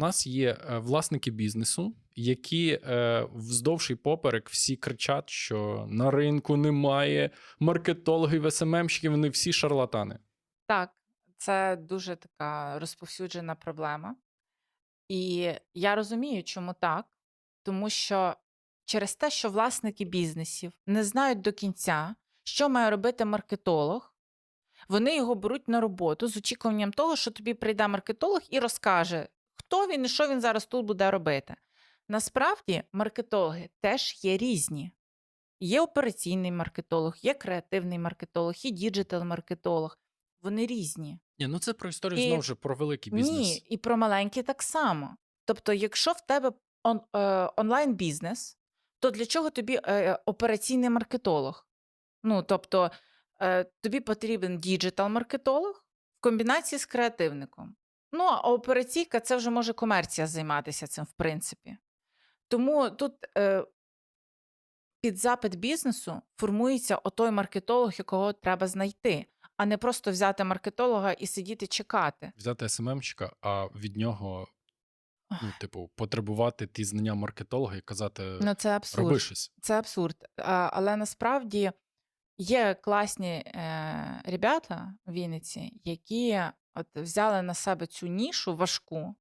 У нас є е, власники бізнесу, які е, вздовж і поперек всі кричать, що на ринку немає маркетологів, СММщиків, вони всі шарлатани. Так, це дуже така розповсюджена проблема. І я розумію, чому так. Тому що через те, що власники бізнесів не знають до кінця, що має робити маркетолог, вони його беруть на роботу з очікуванням того, що тобі прийде маркетолог і розкаже, хто він і що він зараз тут буде робити. Насправді, маркетологи теж є різні. Є операційний маркетолог, є креативний маркетолог, є діджитал-маркетолог. Вони різні. Ні, ну це про історію І- знову ж про великий бізнес. Ні, і про маленькі так само. Тобто, якщо в тебе он, е, онлайн-бізнес, то для чого тобі е, операційний маркетолог? Ну, тобто, е, тобі потрібен діджитал-маркетолог в комбінації з креативником. Ну, а операційка це вже може комерція займатися цим, в принципі. Тому тут е, під запит бізнесу формується отой маркетолог, якого треба знайти, а не просто взяти маркетолога і сидіти чекати. Взяти СММщика, а від нього, ну, типу, потребувати ті знання маркетолога і казати, Ну, це абсурд. роби щось. Це абсурд. А, але насправді є класні е, ребята в Вінниці, які от взяли на себе цю нішу важку